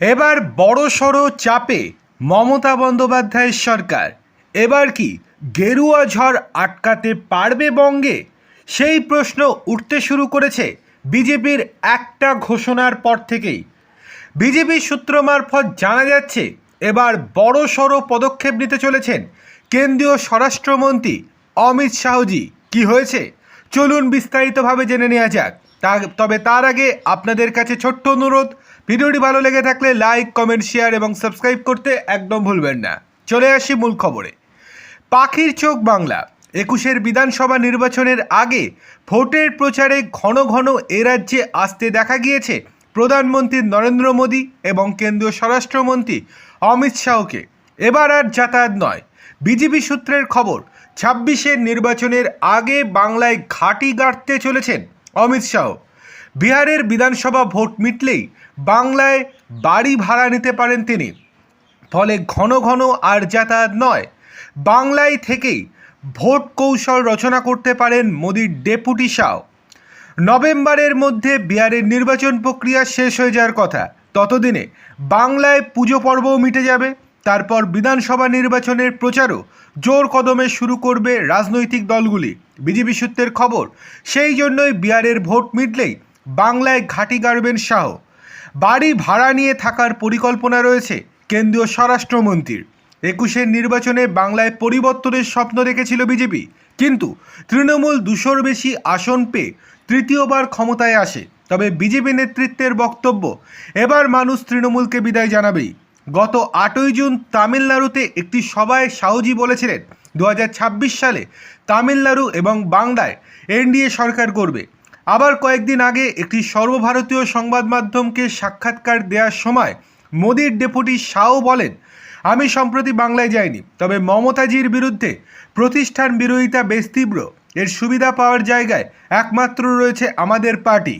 এবার বড়সড় চাপে মমতা বন্দ্যোপাধ্যায়ের সরকার। এবার কি গেরুয়া ঝড় আটকাতে পারবে বঙ্গে? সেই প্রশ্ন উঠতে শুরু করেছে বিজেপির একটা ঘোষণার পর থেকেই। বিজেপি সূত্র মারফত জানা যাচ্ছে, এবার বড় সড়ো পদক্ষেপ নিতে চলেছেন কেন্দ্রীয় স্বরাষ্ট্রমন্ত্রী অমিত শাহজি। কি হয়েছে? চলুন বিস্তারিতভাবে জেনে নেওয়া যাক। তা, তবে তার আগে আপনাদের কাছে ছোট্ট অনুরোধ, ভিডিওটি ভালো লেগে থাকলে লাইক কমেন্ট শেয়ার এবং সাবস্ক্রাইব করতে একদম ভুলবেন না। চলে আসি মূল খবরে। পাখির চোখ বাংলা। একুশের বিধানসভা নির্বাচনের আগে ভোটের প্রচারে ঘন ঘন এ রাজ্যে আসতে দেখা গিয়েছে প্রধানমন্ত্রী নরেন্দ্র মোদী এবং কেন্দ্রীয় স্বরাষ্ট্রমন্ত্রী অমিত শাহকে। এবার আর যাতায়াত নয়। বিজেপি সূত্রের খবর ছাব্বিশের নির্বাচনের আগে বাংলায় ঘাঁটি গাড়তে চলেছেন অমিত শাহ। বিহারের বিধানসভা ভোট মিটলেই বাংলায় বাড়ি ভাড়া নিতে পারেন তিনি। ফলে ঘন ঘন আর যাতায়াত নয়। বাংলায় থেকেই ভোট কৌশল রচনা করতে পারেন মোদির ডেপুটি শাহ। নভেম্বরের মধ্যে বিহারের নির্বাচন প্রক্রিয়া শেষ হয়ে যাওয়ার কথা। ততদিনে বাংলায় পুজো পর্বও মিটে যাবে। তারপর বিধানসভা নির্বাচনের প্রচারও জোর কদমে শুরু করবে রাজনৈতিক দলগুলি। বিজেপি সূত্রের খবর, সেই জন্যই বিহারের ভোট মিটলেই বাংলায় ঘাঁটি গাড়বেন শাহ। বাড়ি ভাড়া নিয়ে থাকার পরিকল্পনা রয়েছে কেন্দ্রীয় স্বরাষ্ট্রমন্ত্রীর। একুশের নির্বাচনে বাংলায় পরিবর্তনের স্বপ্ন দেখেছিল বিজেপি। কিন্তু তৃণমূল দুশোর বেশি আসন পেয়ে তৃতীয়বার ক্ষমতায় আসে। তবে বিজেপি নেতৃত্বের বক্তব্য, এবার মানুষ তৃণমূলকে বিদায় জানাবেই। গত আটই জুন তামিলনাড়ুতে একটি সভায় শাহজি বলেছিলেন দু হাজার ছাব্বিশ সালে তামিলনাড়ু এবং বাংলায় এনডিএ সরকার করবে। আবার কয়েকদিন আগে একটি সর্বভারতীয় সংবাদ মাধ্যমকে সাক্ষাৎকার দেওয়ার সময় মোদির ডেপুটি শাহ বলেন, আমি সম্প্রতি বাংলায় যাইনি, তবে মমতাজির বিরুদ্ধে প্রতিষ্ঠান বিরোধিতা বেশ তীব্র। এর সুবিধা পাওয়ার জায়গায় একমাত্র রয়েছে আমাদের পার্টি।